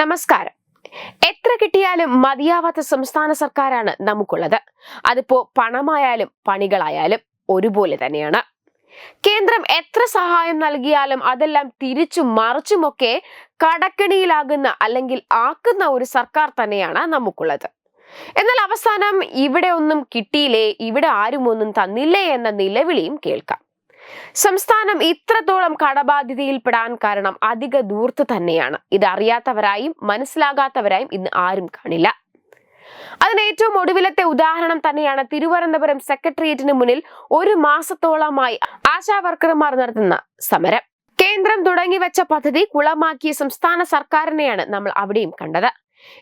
നമസ്കാരം. എത്ര കിട്ടിയാലും മതിയാവാത്ത സംസ്ഥാന സർക്കാരാണ് നമുക്കുള്ളത്. അതിപ്പോ പണമായാലും പണികളായാലും ഒരുപോലെ തന്നെയാണ്. കേന്ദ്രം എത്ര സഹായം നൽകിയാലും അതെല്ലാം തിരിച്ചും മറിച്ചുമൊക്കെ കടക്കിണിയിലാകുന്ന അല്ലെങ്കിൽ ആക്കുന്ന ഒരു സർക്കാർ തന്നെയാണ് നമുക്കുള്ളത്. എന്നാൽ അവസാനം ഇവിടെ ഒന്നും കിട്ടിയില്ലേ ഇവിടെ ആരും ഒന്നും തന്നില്ലേ എന്ന നിലവിളിയും കേൾക്കാം. സംസ്ഥാനം ഇത്രത്തോളം കടബാധ്യതയിൽപ്പെടാൻ കാരണം അധിക ദൂർത്ത് തന്നെയാണ്. ഇത് അറിയാത്തവരായും മനസ്സിലാകാത്തവരായും ഇന്ന് ആരും കാണില്ല. അതിന് ഏറ്റവും ഒടുവിലത്തെ ഉദാഹരണം തന്നെയാണ് തിരുവനന്തപുരം സെക്രട്ടേറിയറ്റിന് മുന്നിൽ ഒരു മാസത്തോളമായി ആശാവർക്കർമാർ നടത്തുന്ന സമരം. കേന്ദ്രം തുടങ്ങി വെച്ച പദ്ധതി കുളമാക്കിയ സംസ്ഥാന സർക്കാരിനെയാണ് നമ്മൾ അവിടെയും കണ്ടത്.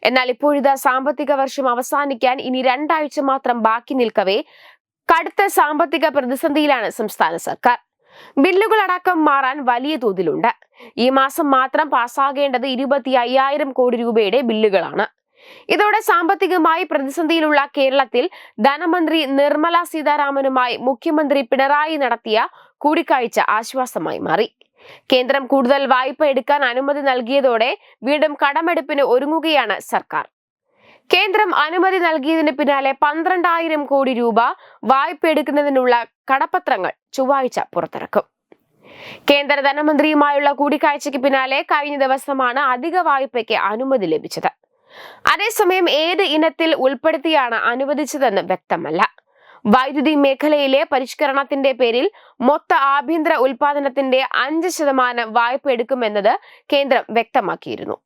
എന്നാൽ ഇപ്പോഴിതാ സാമ്പത്തിക വർഷം അവസാനിക്കാൻ ഇനി രണ്ടാഴ്ച മാത്രം ബാക്കി നിൽക്കവേ കടുത്ത സാമ്പത്തിക പ്രതിസന്ധിയിലാണ് സംസ്ഥാന സർക്കാർ. ബില്ലുകൾ അടക്കം മാറാൻ വലിയ തോതിലുണ്ട്. ഈ മാസം മാത്രം പാസ്സാകേണ്ടത് ഇരുപത്തി അയ്യായിരം കോടി രൂപയുടെ ബില്ലുകളാണ്. ഇതോടെ സാമ്പത്തികമായി പ്രതിസന്ധിയിലുള്ള കേരളത്തിൽ ധനമന്ത്രി നിർമ്മല സീതാരാമനുമായി മുഖ്യമന്ത്രി പിണറായി നടത്തിയ കൂടിക്കാഴ്ച ആശ്വാസമായി മാറി. കേന്ദ്രം കൂടുതൽ വായ്പ എടുക്കാൻ അനുമതി നൽകിയതോടെ വീണ്ടും കടമെടുപ്പിന് ഒരുങ്ങുകയാണ് സർക്കാർ. കേന്ദ്രം അനുമതി നൽകിയതിന് പിന്നാലെ പന്ത്രണ്ടായിരം കോടി രൂപ വായ്പ എടുക്കുന്നതിനുള്ള കടപ്പത്രങ്ങൾ ചൊവ്വാഴ്ച പുറത്തിറക്കും. കേന്ദ്ര ധനമന്ത്രിയുമായുള്ള കൂടിക്കാഴ്ചയ്ക്ക് പിന്നാലെ കഴിഞ്ഞ ദിവസമാണ് അധിക വായ്പയ്ക്ക് അനുമതി ലഭിച്ചത്. അതേസമയം ഏത് ഇനത്തിൽ ഉൾപ്പെടുത്തിയാണ് അനുവദിച്ചതെന്ന് വ്യക്തമല്ല. വൈദ്യുതി മേഖലയിലെ പരിഷ്കരണത്തിന്റെ പേരിൽ മൊത്ത ആഭ്യന്തര ഉൽപാദനത്തിന്റെ അഞ്ച് ശതമാനം വായ്പ എടുക്കുമെന്നത് കേന്ദ്രം വ്യക്തമാക്കിയിരുന്നു.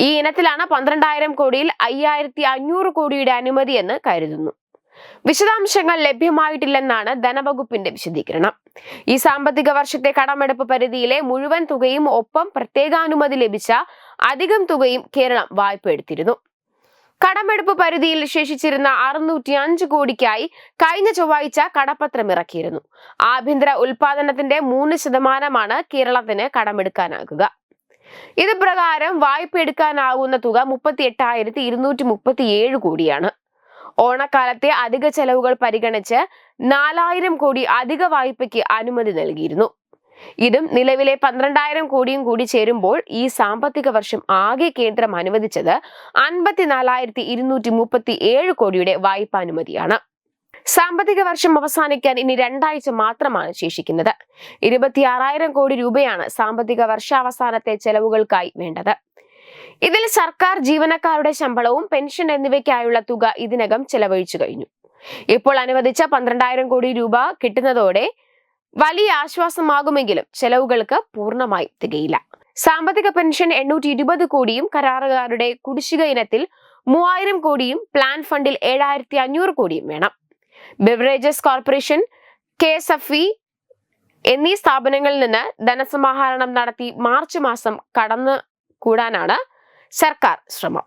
ഈ ഇനത്തിലാണ് പന്ത്രണ്ടായിരം കോടിയിൽ അയ്യായിരത്തി അഞ്ഞൂറ് കോടിയുടെ അനുമതിയെന്ന് കരുതുന്നു. വിശദാംശങ്ങൾ ലഭ്യമായിട്ടില്ലെന്നാണ് ധനവകുപ്പിന്റെ വിശദീകരണം. ഈ സാമ്പത്തിക വർഷത്തെ കടമെടുപ്പ് പരിധിയിലെ മുഴുവൻ തുകയും ഒപ്പം പ്രത്യേകാനുമതി ലഭിച്ച അധികം തുകയും കേരളം വായ്പ എടുത്തിരുന്നു. കടമെടുപ്പ് പരിധിയിൽ ശേഷിച്ചിരുന്ന അറുന്നൂറ്റി അഞ്ച് കോടിക്കായി കഴിഞ്ഞ ചൊവ്വാഴ്ച കടപ്പത്രം ഇറക്കിയിരുന്നു. ആഭ്യന്തര ഉൽപാദനത്തിന്റെ മൂന്ന് ശതമാനമാണ് കേരളത്തിന് കടമെടുക്കാനാകുക. ഇത് പ്രകാരം വായ്പ എടുക്കാനാവുന്ന തുക മുപ്പത്തി എട്ടായിരത്തി ഇരുന്നൂറ്റി മുപ്പത്തി ഏഴ് കോടിയാണ്. ഓണക്കാലത്തെ അധിക ചെലവുകൾ പരിഗണിച്ച് നാലായിരം കോടി അധിക വായ്പയ്ക്ക് അനുമതി നൽകിയിരുന്നു. ഇതും നിലവിലെ പന്ത്രണ്ടായിരം കോടിയും കൂടി ചേരുമ്പോൾ ഈ സാമ്പത്തിക വർഷം ആകെ കേന്ദ്രം അനുവദിച്ചത് അൻപത്തിനാലായിരത്തി ഇരുന്നൂറ്റി മുപ്പത്തി ഏഴ് കോടിയുടെ വായ്പാനുമതിയാണ്. സാമ്പത്തിക വർഷം അവസാനിക്കാൻ ഇനി രണ്ടാഴ്ച മാത്രമാണ് ശേഷിക്കുന്നത്. ഇരുപത്തിയാറായിരം കോടി രൂപയാണ് സാമ്പത്തിക വർഷാവസാനത്തെ ചെലവുകൾക്കായി വേണ്ടത്. ഇതിൽ സർക്കാർ ജീവനക്കാരുടെ ശമ്പളവും പെൻഷൻ എന്നിവയ്ക്കായുള്ള തുക ഇതിനകം ചെലവഴിച്ചു കഴിഞ്ഞു. ഇപ്പോൾ അനുവദിച്ച പന്ത്രണ്ടായിരം കോടി രൂപ കിട്ടുന്നതോടെ വലിയ ആശ്വാസമാകുമെങ്കിലും ചെലവുകൾക്ക് പൂർണമായി തികയില്ല. സാമ്പത്തിക പെൻഷൻ എണ്ണൂറ്റി ഇരുപത് കോടിയും കരാറുകാരുടെ കുടിശ്ശിക ഇനത്തിൽ മൂവായിരം കോടിയും പ്ലാൻ ഫണ്ടിൽ ഏഴായിരത്തി അഞ്ഞൂറ് കോടിയും വേണം. Beverages corporation K S F E എന്നീ സ്ഥാപനങ്ങളിൽ നിന്ന് ധനസമാഹരണം നടത്തി മാർച്ച് മാസം കടന്നു കൂടാനാണ് സർക്കാർ ശ്രമം.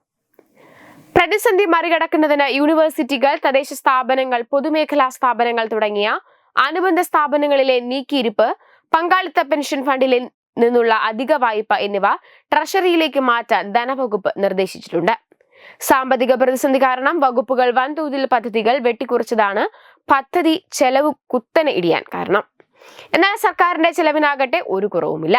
പ്രതിസന്ധി മറികടക്കുന്നതിന് യൂണിവേഴ്സിറ്റികൾ തദ്ദേശ സ്ഥാപനങ്ങൾ പൊതുമേഖലാ സ്ഥാപനങ്ങൾ തുടങ്ങിയ അനുബന്ധ സ്ഥാപനങ്ങളിലെ നീക്കിയിരിപ്പ് പങ്കാളിത്ത പെൻഷൻ ഫണ്ടിൽ നിന്നുള്ള അധിക വായ്പ എന്നിവ ട്രഷറിയിലേക്ക് മാറ്റാൻ ധനവകുപ്പ് നിർദ്ദേശിച്ചിട്ടുണ്ട്. സാമ്പത്തിക പ്രതിസന്ധി കാരണം വകുപ്പുകൾ വൻതോതിൽ പദ്ധതികൾ വെട്ടിക്കുറച്ചതാണ്. പദ്ധതി ചെലവ് കുത്തനെ ഇടിയാൻ കാരണം. എന്നാൽ സർക്കാരിന്റെ ചെലവിനാകട്ടെ ഒരു കുറവുമില്ല.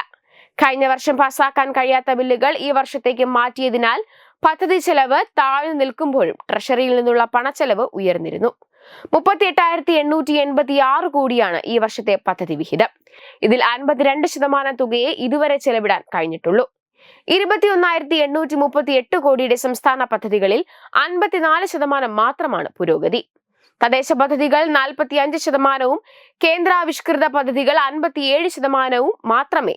കഴിഞ്ഞ വർഷം പാസാക്കാൻ കഴിയാത്ത ബില്ലുകൾ ഈ വർഷത്തേക്ക് മാറ്റിയതിനാൽ പദ്ധതി ചെലവ് താഴ്ന്നു നിൽക്കുമ്പോഴും ട്രഷറിയിൽ നിന്നുള്ള പണച്ചെലവ് ഉയർന്നിരുന്നു. മുപ്പത്തി എട്ടായിരത്തി എണ്ണൂറ്റി എൺപത്തി ആറ് കോടിയാണ് ഈ വർഷത്തെ പദ്ധതി വിഹിതം. ഇതിൽ അൻപത്തിരണ്ട് ശതമാനം തുകയെ ഇതുവരെ ചെലവിടാൻ കഴിഞ്ഞിട്ടുള്ളൂ. ഇരുപത്തി ഒന്നായിരത്തി എണ്ണൂറ്റി മുപ്പത്തി എട്ട് കോടിയുടെ സംസ്ഥാന പദ്ധതികളിൽ അൻപത്തിനാല് ശതമാനം മാത്രമാണ് പുരോഗതി. തദ്ദേശ പദ്ധതികൾ നാൽപ്പത്തി അഞ്ച് ശതമാനവും കേന്ദ്രാവിഷ്കൃത പദ്ധതികൾ അൻപത്തിയേഴ് ശതമാനവും മാത്രമേ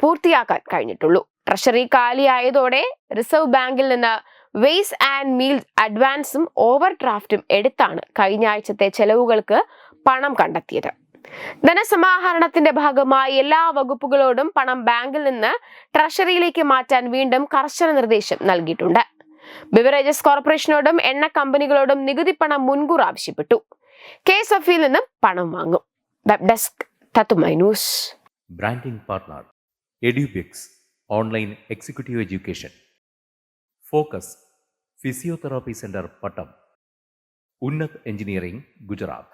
പൂർത്തിയാക്കാൻ കഴിഞ്ഞിട്ടുള്ളൂ. ട്രഷറി കാലിയായതോടെ റിസർവ് ബാങ്കിൽ നിന്ന് വെയ്സ് ആൻഡ് മീൽസ് അഡ്വാൻസും ഓവർ ഡ്രാഫ്റ്റും എടുത്താണ് കഴിഞ്ഞ ആഴ്ചത്തെ ചെലവുകൾക്ക് പണം കണ്ടെത്തിയത്. ധനസമാഹരണത്തിന്റെ ഭാഗമായി എല്ലാ വകുപ്പുകളോടും പണം ബാങ്കിൽ നിന്ന് ട്രഷറിയിലേക്ക് മാറ്റാൻ വീണ്ടും കർശന നിർദ്ദേശം നൽകിയിട്ടുണ്ട്. ബിവറേജസ് കോർപ്പറേഷനോടും എണ്ണ കമ്പനികളോടും നികുതി പണം മുൻകൂർ ആവശ്യപ്പെട്ടു. കെ എസ് എഫ് നിന്നും പണം വാങ്ങും. Web desk തത്തുമൈനൂസ് branding partner Edubix online executive education. Focus physiotherapy centre Pattom. Unnath engineering Gujarat.